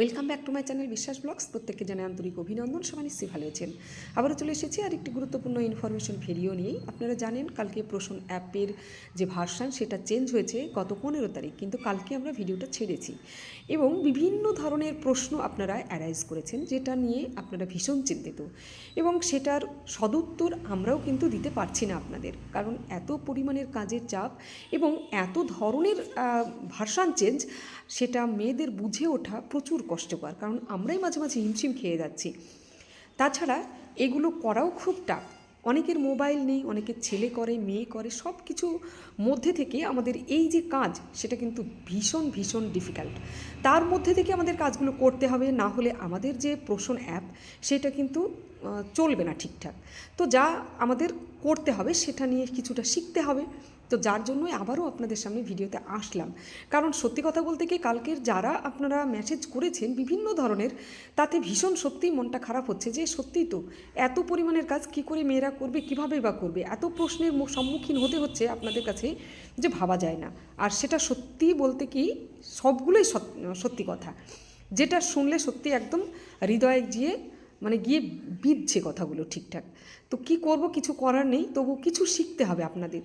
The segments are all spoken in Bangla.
Welcome back to my channel Biswas blogs. প্রত্যেককে জানাই আন্তরিক অভিনন্দন, সবাই নিশ্চয়ই ভালো আছেন। আবারও চলে এসেছি আর একটি গুরুত্বপূর্ণ ইনফরমেশন ভিডিও নিয়েই আপনারা জানেন, কালকে প্রশ্ন অ্যাপের যে ভার্সান সেটা চেঞ্জ হয়েছে গত পনেরো তারিখ, কিন্তু কালকে আমরা ভিডিওটা ছেড়েছি। এবং বিভিন্ন ধরনের প্রশ্ন আপনারা অ্যারাইজ করেছেন, যেটা নিয়ে আপনারা ভীষণ চিন্তিত। এবং সেটার সদুত্তর আমরাও কিন্তু দিতে পারছি না আপনাদের। কারণ এত পরিমাণের কাজের চাপ এবং এত ধরনের ভার্সান চেঞ্জ সেটা মেয়েদের বুঝে ওঠা প্রচুর কষ্টকর, কারণ আমরাই মাঝে মাঝে হিমশিম খেয়ে যাচ্ছি। তাছাড়া এগুলো করাও খুব টাফ। অনেকের মোবাইল নেই, অনেকের ছেলে করে, মেয়ে করে সব কিছু মধ্যে থেকে আমাদের এই যে কাজ, সেটা কিন্তু ভীষণ ভীষণ ডিফিকাল্ট তার মধ্যে থেকে আমাদের কাজগুলো করতে হবে, না হলে আমাদের যে প্রশ্ন অ্যাপ সেটা কিন্তু চলবে না ঠিকঠাক। তো যা আমাদের করতে হবে, সেটা নিয়ে কিছুটা শিখতে হবে। তো যার জন্যই আবারও আপনাদের সামনে ভিডিওতে আসলাম। কারণ সত্যি কথা বলতে কি, কালকের যারা আপনারা মেসেজ করেছেন বিভিন্ন ধরনের, তাতে ভীষণ সত্যিই মনটা খারাপ হচ্ছে যে সত্যিই তো এত পরিমাণের কাজ কি করে মেয়েরা করবে, কীভাবে বা করবে? এত প্রশ্নের সম্মুখীন হতে হচ্ছে আপনাদের কাছে যে ভাবা যায় না। আর সেটা সত্যি বলতে কি, সবগুলোই সত্যি কথা। যেটা শুনলে সত্যি একদম হৃদয়ে গিয়ে মানে গিয়ে বিঁধছে কথাগুলো ঠিকঠাক। তো কি করব, কিছু করার নেই, তবু কিছু শিখতে হবে আপনাদের।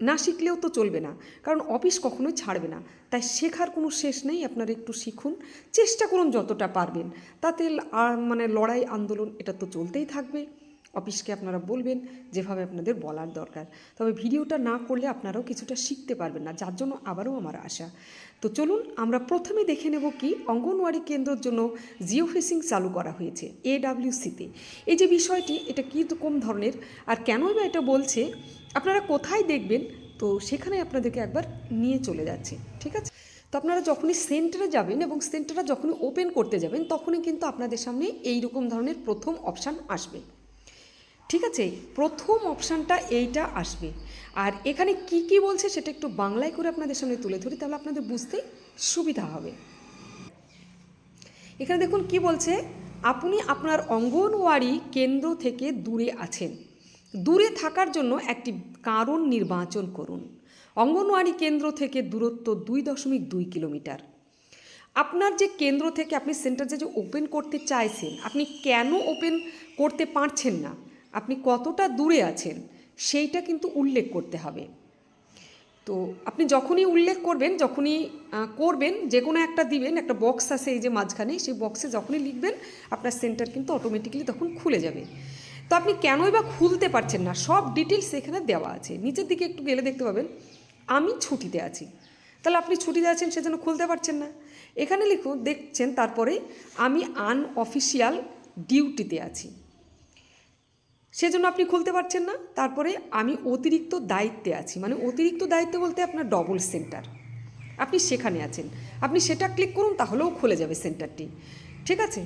না শিখলেও তো চলবে না। কারণ অফিস কখনোই ছাড়বে না। তাই শেখার কোনো শেষ নেই, আপনারা একটু শিখুন। চেষ্টা করুন যতটা পারবেন। তাতে মানে লড়াই, আন্দোলন, এটা তো চলতেই থাকবে। অফিসকে আপনারা বলবেন, যেভাবে আপনাদের বলার দরকার। তবে ভিডিওটা না করলে আপনারাও কিছুটা শিখতে পারবেন না, যার জন্য আবারও আমার আশা। তো চলুন, আমরা প্রথমে দেখে নেব কি অঙ্গনওয়াড়ি কেন্দ্রের জন্য জিও ফেসিং চালু করা হয়েছে, এডাব্লিউসিতে। এই যে বিষয়টি, এটা কী রকম ধরনের আর কেনই বা এটা বলছে, আপনারা কোথায় দেখবেন? তো সেখানে আপনাদেরকে একবার নিয়ে চলে যাচ্ছে, ঠিক আছে? তো আপনারা যখনই সেন্টারে যাবেন এবং সেন্টারটা যখনই ওপেন করতে যাবেন, তখনই কিন্তু আপনাদের সামনে এই রকম ধরনের প্রথম অপশান আসবে। ঠিক আছে? প্রথম অপশানটা এইটা আসবে। আর এখানে কি কি বলছে সেটা একটু বাংলায় করে আপনাদের সামনে তুলে ধরি, তাহলে আপনাদের বুঝতে সুবিধা হবে। এখানে দেখুন কি বলছে, আপনি আপনার অঙ্গনওয়াড়ি কেন্দ্র থেকে দূরে আছেন। দূরে থাকার জন্য একটি কারণ নির্বাচন করুন। অঙ্গনওয়াড়ি কেন্দ্র থেকে দূরত্ব দুই দশমিক দুই কিলোমিটার। আপনার যে কেন্দ্র থেকে আপনি সেন্টার যে ওপেন করতে চাইছেন, আপনি কেন ওপেন করতে পারছেন না? আপনি কতটা দূরে আছেন, সেইটা কিন্তু উল্লেখ করতে হবে। তো আপনি যখনই উল্লেখ করবেন, যখনই করবেন যে কোনো একটা দিবেন, একটা বক্স আছে এই যে মাঝখানে, সেই বক্সে যখনই লিখবেন, আপনার সেন্টার কিন্তু অটোমেটিক্যালি তখন খুলে যাবে। তো আপনি কেনই বা খুলতে পারছেন না, সব ডিটেলস এখানে দেওয়া আছে। নিচের দিকে একটু গেলে দেখতে পাবেন, আমি ছুটিতে আছি। তাহলে আপনি ছুটিতে আছেন, সেজন্য খুলতে পারছেন না। এখানে লিখুন, দেখছেন তারপরে, আমি আনঅফিসিয়াল ডিউটিতে আছি। সেজন্য আপনি খুলতে পারছেন না। তারপরে আমি অতিরিক্ত দায়িত্বে আছি। মানে অতিরিক্ত দায়িত্ব বলতে আপনার ডবল সেন্টার আপনি সেখানে আছেন। আপনি সেটা ক্লিক করুন, তাহলেও খুলে যাবে সেন্টারটি ঠিক আছে?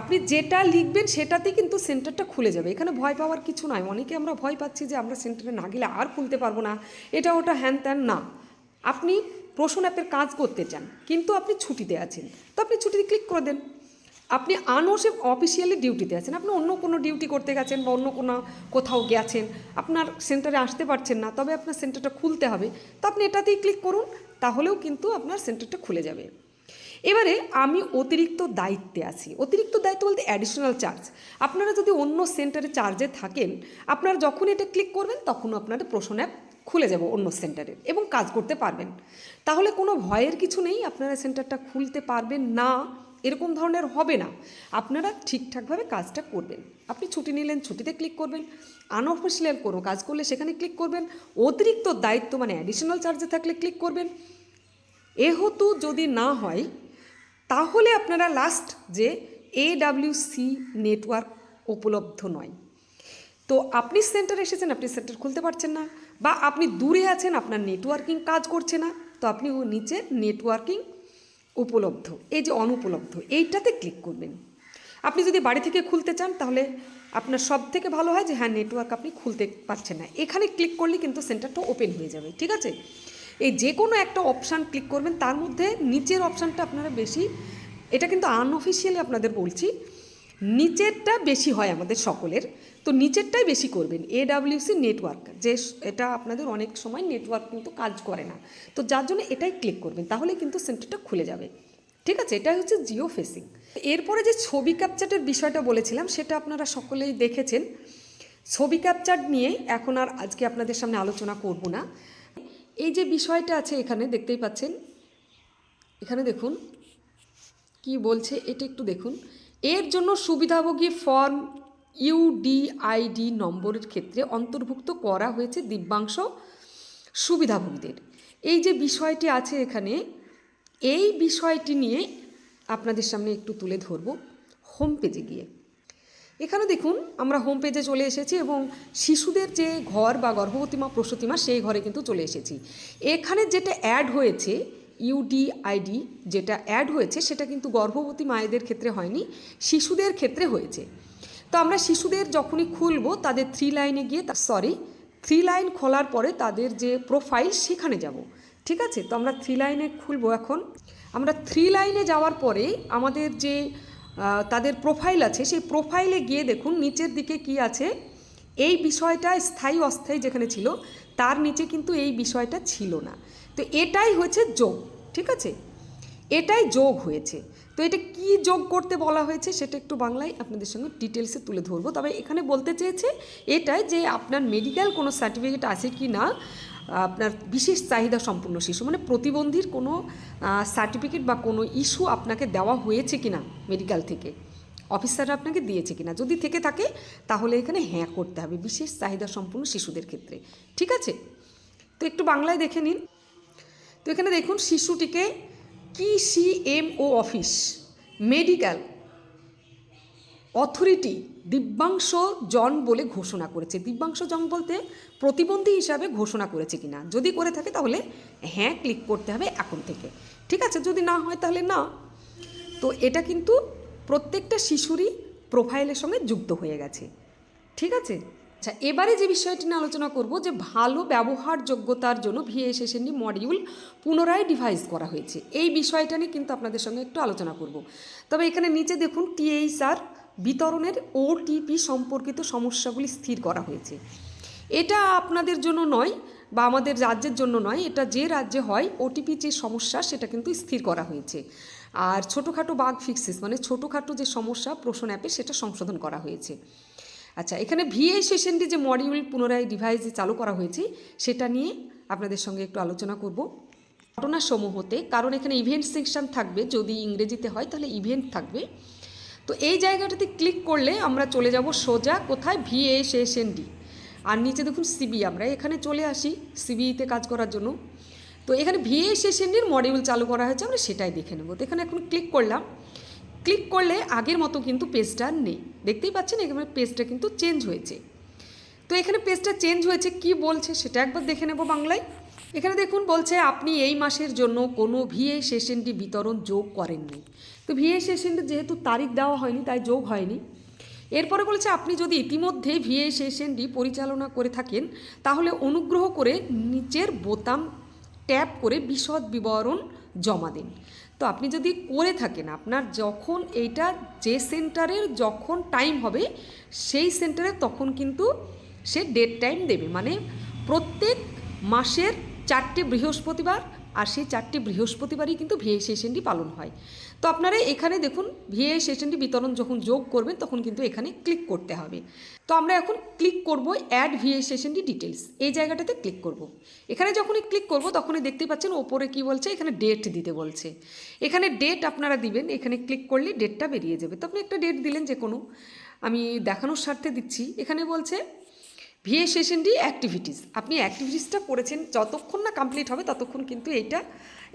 আপনি যেটা লিখবেন, সেটাতেই কিন্তু সেন্টারটা খুলে যাবে। এখানে ভয় পাওয়ার কিছু নয় অনেকে আমরা ভয় পাচ্ছি যে আমরা সেন্টারে না গেলে আর খুলতে পারব না। এটা ওটা হ্যান ত্যান না। আপনি প্রশ্ন অ্যাপের কাজ করতে চান, কিন্তু আপনি ছুটিতে আছেন। তো আপনি ছুটিতে ক্লিক করে দেন। আপনি আনওসে অফিসিয়ালি ডিউটিতে আছেন। আপনি অন্য কোনো ডিউটি করতে গেছেন বা অন্য কোনো কোথাও গেছেন, আপনার সেন্টারে আসতে পারছেন না, তবে আপনার সেন্টারটা খুলতে হবে। তো আপনি এটাতেই ক্লিক করুন, তাহলেও কিন্তু আপনার সেন্টারটা খুলে যাবে। এবারে আমি অতিরিক্ত দায়িত্বে আছি। অতিরিক্ত দায়িত্ব বলতে অ্যাডিশনাল চার্জ আপনারা যদি অন্য সেন্টারে চার্জে থাকেন, আপনারা যখন এটা ক্লিক করবেন, তখন আপনার প্রশ্ন অ্যাপ খুলে যাব অন্য সেন্টারে এবং কাজ করতে পারবেন। তাহলে কোনো ভয়ের কিছু নেই, আপনারা সেন্টারটা খুলতে পারবেন না। এরকম ধরনের হবে না। আপনারা ঠিকঠাকভাবে কাজটা করবেন। আপনি ছুটি নিলেন, ছুটিতে ক্লিক করবেন। আনঅফিসিয়াল কোনো কাজ করলে সেখানে ক্লিক করবেন। অতিরিক্ত দায়িত্ব মানে অ্যাডিশনাল চার্জে থাকলে ক্লিক করবেন। এহতু যদি না হয়, তাহলে আপনারা লাস্ট যে এডাব্লিউসি নেটওয়ার্ক উপলব্ধ নয়। তো আপনি সেন্টারে এসেছেন, আপনি সেন্টার খুলতে পারছেন না। বা আপনি দূরে আছেন, আপনার নেটওয়ার্কিং কাজ করছে না। তো আপনি ও নিচে নেটওয়ার্কিং উপলব্ধ, এই যে অনুপলব্ধ, এইটাতে ক্লিক করবেন। আপনি যদি বাড়ি থেকে খুলতে চান, তাহলে আপনার সব থেকে ভালো হয় যে হ্যাঁ নেটওয়ার্ক আপনি খুলতে পারছেন না। এখানে ক্লিক করলে কিন্তু সেন্টারটা ওপেন হয়ে যাবে, ঠিক আছে? এই যে কোনো একটা অপশান ক্লিক করবেন, তার মধ্যে নিচের অপশানটা আপনারা বেশি, এটা কিন্তু আনঅফিসিয়ালি আপনাদের বলছি নিচেরটা বেশি হয় আমাদের সকলের, তো নিচেরটাই বেশি করবেন। এডাব্লিউসি নেটওয়ার্ক যে এটা আপনাদের অনেক সময় নেটওয়ার্ক কিন্তু কাজ করে না। তো যার জন্য এটাই ক্লিক করবেন, তাহলে কিন্তু সেন্টারটা খুলে যাবে। ঠিক আছে? এটা হচ্ছে জিও ফেসিং এরপরে যে ছবি ক্যাপচারের বিষয়টা বলেছিলাম, সেটা আপনারা সকলেই দেখেছেন। ছবি ক্যাপচার নিয়ে এখন আর আজকে আপনাদের সামনে আলোচনা করব না। এই যে বিষয়টা আছে এখানে, দেখতেই পাচ্ছেন? এখানে দেখুন, কি বলছে, এটা একটু দেখুন। এর জন্য সুবিধাভোগী ফর্ম ইউডিআইডি নম্বরের ক্ষেত্রে অন্তর্ভুক্ত করা হয়েছে দিব্যাংশ সুবিধাভোগীদের। এই যে বিষয়টি আছে এখানে, এই বিষয়টি নিয়ে আপনাদের সামনে একটু তুলে ধরব হোম পেজে গিয়ে। এখানে দেখুন, আমরা হোম পেজে চলে এসেছি এবং শিশুদের যে ঘর বা গর্ভবতী মা, প্রসূতি মা, সেই ঘরে কিন্তু চলে এসেছি। এখানে যেটা অ্যাড হয়েছে ইউডিআইডি যেটা অ্যাড হয়েছে, সেটা কিন্তু গর্ভবতী মায়েদের ক্ষেত্রে হয়নি, শিশুদের ক্ষেত্রে হয়েছে। তো আমরা শিশুদের যখনই খুলবো, তাদের থ্রি লাইনে গিয়ে সরি থ্রি লাইন খোলার পরে তাদের যে প্রোফাইল সেখানে যাব। ঠিক আছে? তো আমরা থ্রি লাইনে খুলবো এখন। আমরা থ্রি লাইনে যাওয়ার পরে আমাদের যে তাদের প্রোফাইল আছে, সেই প্রোফাইলে গিয়ে দেখুন, নিচের দিকে কি আছে? এই বিষয়টা স্থায়ী অস্থায়ী যেখানে ছিল, তার নিচে কিন্তু এই বিষয়টা ছিল না। তো এটাই হয়েছে যোগ, ঠিক আছে? এটাই যোগ হয়েছে। তো এটা কি যোগ করতে বলা হয়েছে সেটা একটু বাংলায় আপনাদের সঙ্গে ডিটেলসে তুলে ধরবো। তবে এখানে বলতে চেয়েছে এটাই যে আপনার মেডিকেল কোনো সার্টিফিকেট আছে কি না, আপনার বিশেষ চাহিদা সম্পূর্ণ শিশু মানে প্রতিবন্ধীর কোনো সার্টিফিকেট বা কোনো ইস্যু আপনাকে দেওয়া হয়েছে কি না মেডিকেল থেকে? অফিসাররা আপনাকে দিয়েছে কিনা? যদি থেকে থাকে, তাহলে এখানে হ্যাঁ করতে হবে, বিশেষ চাহিদা সম্পূর্ণ শিশুদের ক্ষেত্রে। ঠিক আছে? তো একটু বাংলায় দেখে নিন। তো এখানে দেখুন, শিশুটিকে কি C M O office medical authority Divyansh জন বলে ঘোষণা করেছে। দিব্যাংশ জন বলতে প্রতিবন্ধী হিসাবে ঘোষণা করেছে কিনা? যদি করে থাকে, তাহলে হ্যাঁ ক্লিক করতে হবে এখন থেকে। ঠিক আছে? যদি না হয়, তাহলে না। তো এটা কিন্তু প্রত্যেকটা শিশুরই প্রোফাইলের সঙ্গে যুক্ত হয়ে গেছে। ঠিক আছে? আচ্ছা এবারে যে বিষয়টি নিয়ে আলোচনা করব যে ভালো ব্যবহারযোগ্যতার জন্য ভিএসএসএনডি মডিউল পুনরায় ডিভাইস করা হয়েছে। এই বিষয়টা নিয়ে কিন্তু আপনাদের সঙ্গে একটু আলোচনা করব। তবে এখানে নিচে দেখুন টিএইচআর বিতরণের ওটিপি সম্পর্কিত সমস্যাগুলি স্থির করা হয়েছে। এটা আপনাদের জন্য নয় বা আমাদের রাজ্যের জন্য নয়, এটা যে রাজ্যে হয় ওটিপি যে সমস্যা, সেটা কিন্তু স্থির করা হয়েছে। আর ছোটোখাটো বাঘ ফিক্সেস মানে ছোটোখাটো যে সমস্যা প্রশ্ন অ্যাপে সেটা সংশোধন করা হয়েছে। আচ্ছা এখানে ভিএ সেশনটি যে মডিউল পুনরায় ডিভাইসে চালু করা হয়েছে, সেটা নিয়ে আপনাদের সঙ্গে একটু আলোচনা করব। ঘটনাসমূহতে, কারণ এখানে ইভেন্ট সেকশন থাকবে, যদি ইংরেজিতে হয় তাহলে ইভেন্ট থাকবে। তো এই জায়গাটাতে ক্লিক করলে আমরা চলে যাব সোজা কোথায়? ভিএসএসএনডি আর নিচে দেখুন সিবি আমরা এখানে চলে আসি সিবিইতে কাজ করার জন্য। তো এখানে ভিএসএসএনডির মডিউল চালু করা হয়েছে, আমরা সেটাই দেখে নেব। তো এখানে এখন ক্লিক করলাম। ক্লিক করলে আগের মতো কিন্তু পেজটা নেই। দেখতেই পাচ্ছেন, এখানে পেজটা কিন্তু চেঞ্জ হয়েছে। তো এখানে পেজটা চেঞ্জ হয়েছে, কি বলছে সেটা একবার দেখে নেব বাংলায়। এখানে দেখুন, বলছে আপনি এই মাসের জন্য কোনো ভিএ সেশনটি বিতরণ যোগ করেননি। তো ভিএ সেশনটি যেহেতু তারিখ দেওয়া হয়নি, তাই যোগ হয়নি। এরপরে বলেছে আপনি যদি ইতিমধ্যে ভিএ সেশনটি পরিচালনা করে থাকেন, তাহলে অনুগ্রহ করে নিচের বোতাম ট্যাপ করে বিশদ বিবরণ জমা দিন। তো আপনি যদি করে থাকেন, আপনার যখন এইটা যে সেন্টারের যখন টাইম হবে, সেই সেন্টারে তখন কিন্তু সে ডেট টাইম দেবে। মানে প্রত্যেক মাসের চারটে বৃহস্পতিবার আর সেই চারটে বৃহস্পতিবারই কিন্তু ভিএ সেশনটি পালন হয়। তো আপনারা এখানে দেখুন ভিএ সেশনটি বিতরণ যখন যোগ করবেন, তখন কিন্তু এখানে ক্লিক করতে হবে। তো আমরা এখন ক্লিক করব অ্যাড ভিএ সেশনটি ডিটেলস এই জায়গাটাতে ক্লিক করব। এখানে যখনই ক্লিক করব, তখনই দেখতেই পাচ্ছেন ওপরে কি বলছে? এখানে ডেট দিতে বলছে। এখানে ডেট আপনারা দিবেন, এখানে ক্লিক করলে ডেটটা বেরিয়ে যাবে। তো আপনি একটা ডেট দিলেন যে কোনো, আমি দেখানোর স্বার্থে দিচ্ছি। এখানে বলছে ভিএ সেশনটি অ্যাক্টিভিটিস আপনি অ্যাক্টিভিটিসটা করেছেন, যতক্ষণ না কমপ্লিট হবে, ততক্ষণ কিন্তু এইটা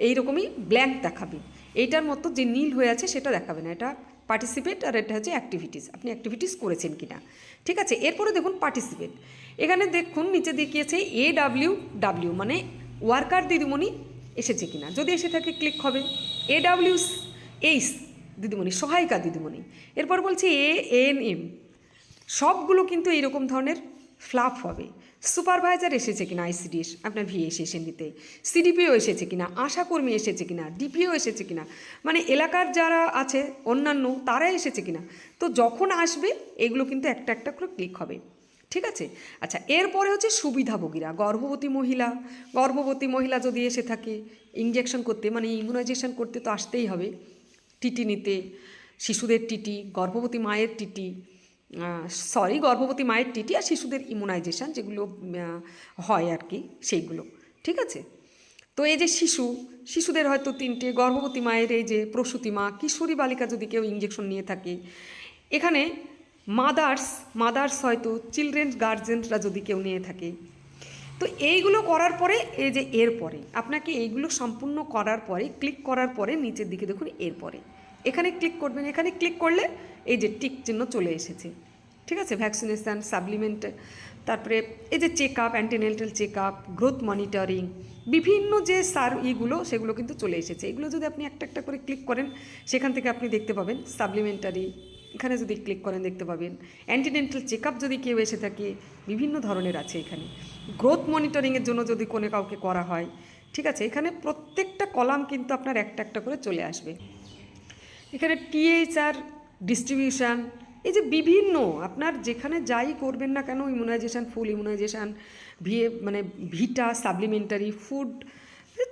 এইরকমই ব্ল্যাঙ্ক দেখাবে। এইটার মতো যে নীল হয়ে আছে সেটা দেখাবে না। এটা পার্টিসিপেট আর এটা হচ্ছে অ্যাক্টিভিটিস আপনি অ্যাক্টিভিটিস করেছেন কি না ঠিক আছে? এরপরে দেখুন পার্টিসিপেট এখানে দেখুন, নিচে দেখিয়েছে এ ডাব্লিউ ডাব্লিউ মানে ওয়ার্কার দিদিমণি এসেছে কি না যদি এসে থাকে ক্লিক হবে। এ ডাব্লিউ এইস দিদিমণি, সহায়িকা দিদিমণি। এরপর বলছে এ এন এম সবগুলো কিন্তু এইরকম ধরনের ফ্লাপ হবে। সুপারভাইজার এসেছে কিনা আইসিডিএস আপনার ভিএ সেশন দিতে সিডিপিও এসেছে কিনা? আশাকর্মী এসেছে কিনা? ডিপিও এসেছে কিনা? মানে এলাকার যারা আছে, অন্যান্য, তারা এসেছে কিনা? তো যখন আসবে, এগুলো কিন্তু একটা একটা করে ক্লিক হবে। ঠিক আছে? আচ্ছা এরপরে হচ্ছে সুবিধাভোগীরা। গর্ভবতী মহিলা গর্ভবতী মহিলা যদি এসে থাকে ইঞ্জেকশন করতে মানে ইমিউনাইজেশন করতে তো আসতেই হবে। টিটি নিতে, শিশুদের টিটি, গর্ভবতী মায়ের টিটি সরি গর্ভবতী মায়ের টিটি আর শিশুদের ইমিউনাইজেশন যেগুলো হয় আর কি, সেইগুলো, ঠিক আছে? তো এই যে শিশু, শিশুদের হয়তো তিনটে, গর্ভবতী মায়ের এই যে প্রসূতি মা, কিশোরী বালিকা যদি কেউ ইঞ্জেকশন নিয়ে থাকে, এখানে মাদার্স মাদার্স হয়তো চিলড্রেন গার্জেনরা যদি কেউ নিয়ে থাকে, তো এইগুলো করার পরে, এই যে এর পরে আপনাকে এইগুলো সম্পূর্ণ করার পরে ক্লিক করার পরে, নিচের দিকে দেখুন এর পরে এখানে ক্লিক করবেন, এখানে ক্লিক করলে এই যে টিক চিহ্ন চলে এসেছে। ঠিক আছে? ভ্যাকসিনেশান সাপ্লিমেন্ট তারপরে এই যে check up antenatal check up growth monitoring বিভিন্ন যে সার ইগুলো, সেগুলো কিন্তু চলে এসেছে। এগুলো যদি আপনি একটা একটা করে ক্লিক করেন, সেখান থেকে আপনি দেখতে পাবেন সাপ্লিমেন্টারি এখানে যদি ক্লিক করেন, দেখতে পাবেন অ্যান্টিনেন্টাল চেক আপ যদি কেউ এসে থাকে, বিভিন্ন ধরনের আছে এখানে। গ্রোথ মনিটরিংয়ের জন্য যদি কোনো কাউকে করা হয়, ঠিক আছে? এখানে প্রত্যেকটা কলাম কিন্তু আপনার একটা একটা করে চলে আসবে। এখানে টিএইচআর ডিস্ট্রিবিউশন এই যে বিভিন্ন, আপনার যেখানে যাই করবেন না কেন ইমিউনাইজেশান ফুল ইমিউনাইজেশান ভিএ মানে ভিটা সাপ্লিমেন্টারি ফুড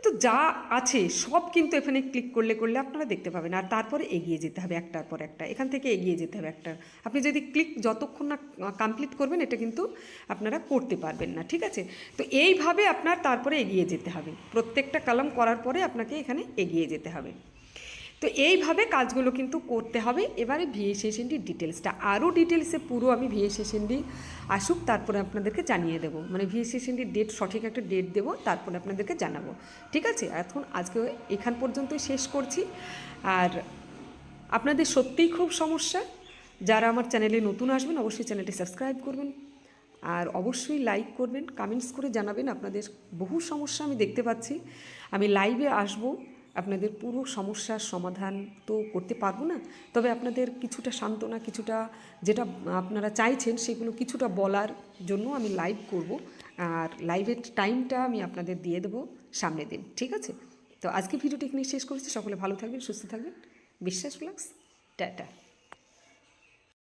তো যা আছে, সব কিন্তু এখানে ক্লিক করলে করলে আপনারা দেখতে পাবেন। আর তারপরে এগিয়ে যেতে হবে একটার পর একটা, এখান থেকে এগিয়ে যেতে হবে একটা। আপনি যদি ক্লিক যতক্ষণ না কমপ্লিট করবেন, এটা কিন্তু আপনারা করতে পারবেন না, ঠিক আছে? তো এইভাবে আপনার তারপরে এগিয়ে যেতে হবে। প্রত্যেকটা কলাম করার পরে আপনাকে এখানে এগিয়ে যেতে হবে। তো এইভাবে কাজগুলো কিন্তু করতে হবে। এবারে ভিএ সেশনটির ডিটেলসটা আরও ডিটেলসে পুরো আমি ভিএ সেশনটি আসুক, তারপরে আপনাদেরকে জানিয়ে দেবো। মানে ভিএ সেশনটির ডেট সঠিক একটা ডেট দেবো, তারপরে আপনাদেরকে জানাব। ঠিক আছে? এখন আজকে এখান পর্যন্তই শেষ করছি। আর আপনাদের সত্যিই খুব সমস্যা। যারা আমার চ্যানেলে নতুন আসবেন, অবশ্যই চ্যানেলটি সাবস্ক্রাইব করবেন। আর অবশ্যই লাইক করবেন কমেন্টস করে জানাবেন। আপনাদের বহু সমস্যা আমি দেখতে পাচ্ছি। আমি লাইভে আসব। আপনাদের পুরো সমস্যার সমাধান তো করতে পারব না। তবে আপনাদের কিছুটা সান্ত্বনা, কিছুটা যেটা আপনারা চাইছেন সেগুলো কিছুটা বলার জন্য আমি লাইভ করব। আর লাইভের টাইমটা আমি আপনাদের দিয়ে দেবো সামনের দিন, ঠিক আছে? তো আজকে ভিডিওটি এখানে শেষ করছি। সকলে ভালো থাকবেন, সুস্থ থাকবেন। বিশ্বাস ফ্লাক্স টাটা।